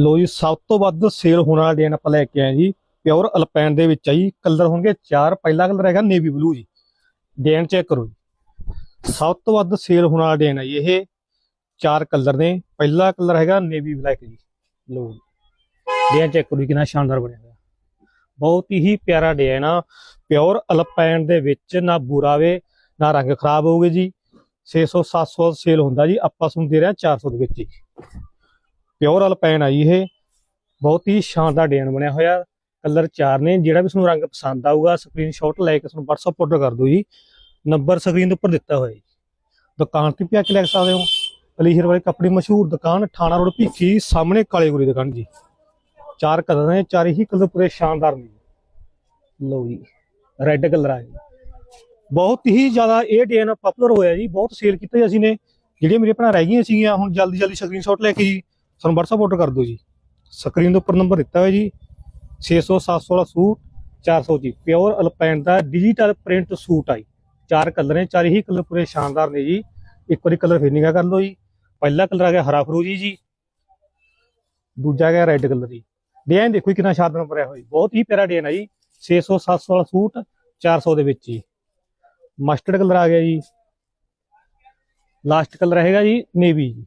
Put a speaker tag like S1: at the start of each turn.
S1: ਲੋ ਜੀ, ਸਭ ਤੋਂ ਵੱਧ ਸੇਲ ਹੋਣ ਵਾਲਾ ਡਿਜ਼ਾਈਨ ਆਪਾਂ ਲੈ ਕੇ ਆਏ ਜੀ ਪਿਓਰ ਅਲਪਾਈਨ ਦੇ ਵਿੱਚ ਆ ਜੀ। ਕਲਰ ਹੋਣਗੇ ਚਾਰ, ਪਹਿਲਾ ਕਲਰ ਹੈਗਾ ਨੇਵੀ ਬਲੂ ਜੀ। ਡਿਜ਼ਾਈਨ ਚੈੱਕ ਕਰੋ ਜੀ। ਸਭ ਤੋਂ ਵੱਧ ਸੇਲ ਹੋਣ ਵਾਲਾ ਡਿਜ਼ਾਈਨ ਆ ਜੀ ਇਹ। ਚਾਰ ਕਲਰ ਨੇ। ਪਹਿਲਾ ਕਲਰ ਹੈਗਾ ਨੇਵੀ ਬਲੈਕ ਜੀ। ਲੋ ਡਿਜ਼ਾਈਨ ਚੈੱਕ ਕਰੋ ਕਿੰਨਾ ਸ਼ਾਨਦਾਰ ਬਣਿਆ ਹੋਇਆ। ਬਹੁਤ ਹੀ ਪਿਆਰਾ ਡਿਜ਼ਾਈਨ ਆ। ਪਿਓਰ ਅਲਪੈਨ ਦੇ ਵਿੱਚ ਨਾ ਬੁਰਾ ਵੇ ਨਾ ਰੰਗ ਖਰਾਬ ਹੋਊਗੇ ਜੀ। 600 700 ਸੇਲ ਹੁੰਦਾ ਜੀ। ਆਪਾਂ ਤੁਹਾਨੂੰ ਦੇ ਰਿਹਾ 400 ਦੇ ਵਿੱਚ ਜੀ ਪਿਓਰ ਅਲਪਾਈਨ ਆ ਜੀ ਇਹ। ਬਹੁਤ ਹੀ ਸ਼ਾਨਦਾਰ ਡਿਜ਼ਾਈਨ ਬਣਿਆ ਹੋਇਆ। ਕਲਰ ਚਾਰ ਨੇ। ਜਿਹੜਾ ਵੀ ਤੁਹਾਨੂੰ ਰੰਗ ਪਸੰਦ ਆਊਗਾ ਸਕਰੀਨਸ਼ਾਟ ਲੈ ਕੇ ਤੁਹਾਨੂੰ WhatsApp ਆਰਡਰ ਕਰ ਦਿਓ ਜੀ। ਨੰਬਰ ਸਕਰੀਨ ਦੇ ਉੱਪਰ ਦਿੱਤਾ ਹੋਇਆ ਜੀ। ਦੁਕਾਨ ਤੇ ਵੀ ਆ ਕੇ ਲੈ ਸਕਦੇ ਹੋ। ਕਲੀਹਰ ਵਾਲੇ ਕੱਪੜੇ ਮਸ਼ਹੂਰ ਦੁਕਾਨ, ਠਾਣਾ ਰੋਡ, ਭੀਖੀ, ਸਾਹਮਣੇ ਕਾਲੇ ਗੁਰੀ ਦੁਕਾਨ ਜੀ। ਚਾਰ ਕਲਰ ਨੇ, ਚਾਰ ਹੀ ਕਲਰ ਪੂਰੇ ਸ਼ਾਨਦਾਰ ਨੇ। ਲਓ ਜੀ ਰੈੱਡ ਕਲਰ ਆ ਜੀ। ਬਹੁਤ ਹੀ ਜ਼ਿਆਦਾ ਇਹ ਡਿਜ਼ਾਈਨ ਪਪੂਲਰ ਹੋਇਆ ਜੀ। ਬਹੁਤ ਸੇਲ ਕੀਤਾ ਜੀ ਅਸੀਂ ਨੇ। ਜਿਹੜੀਆਂ ਮੇਰੇ ਭੈਣਾਂ ਰਹਿ ਗਈਆਂ ਸੀਗੀਆਂ, ਹੁਣ ਜਲਦੀ ਜਲਦੀ ਸਕਰੀਨਸ਼ਾਟ ਲੈ ਕੇ ਜੀ। ਸਾਨੂੰ WhatsApp ਆਰਡਰ ਕਰ ਦਿਓ ਜੀ। ਸਕਰੀਨ ਦੇ ਉੱਪਰ ਨੰਬਰ ਦਿੱਤਾ ਹੋਇਆ ਜੀ। 600 700 ਵਾਲਾ ਸੂਟ 400 ਜੀ। ਪਿਓਰ ਅਲਪਾਈਨ ਦਾ ਡਿਜੀਟਲ ਪ੍ਰਿੰਟ ਸੂਟ ਆਈ ਚਾਰ ਕਲਰ ਨੇ, ਚਾਰ ਹੀ ਕਲਰ ਪੂਰੇ ਸ਼ਾਨਦਾਰ ਨੇ ਜੀ। ਇੱਕ ਵਾਰੀ ਕਲਰ ਫੇਰ ਕਰ ਲਓ ਜੀ। ਪਹਿਲਾ ਕਲਰ ਆ ਗਿਆ ਹਰਾ ਫਰੂਜੀ ਜੀ। ਦੂਜਾ ਆ ਗਿਆ ਰੈੱਡ ਕਲਰ ਜੀ। ਡਿਜ਼ਾਈਨ ਦੇਖੋ ਜੀ ਕਿੰਨਾ ਸ਼ਾਨਦਾਰ ਭਰਿਆ ਹੋਇਆ ਬਹੁਤ ਹੀ ਪਿਆਰਾ ਡਿਜ਼ਾਈਨ ਆ ਜੀ। 600 700 ਵਾਲਾ ਸੂਟ 400 ਦੇ ਵਿੱਚ ਜੀ। ਮਸਟਰਡ ਕਲਰ ਆ ਗਿਆ ਜੀ। ਲਾਸਟ ਕਲਰ ਹੈਗਾ ਜੀ ਨੇਵੀ ਜੀ।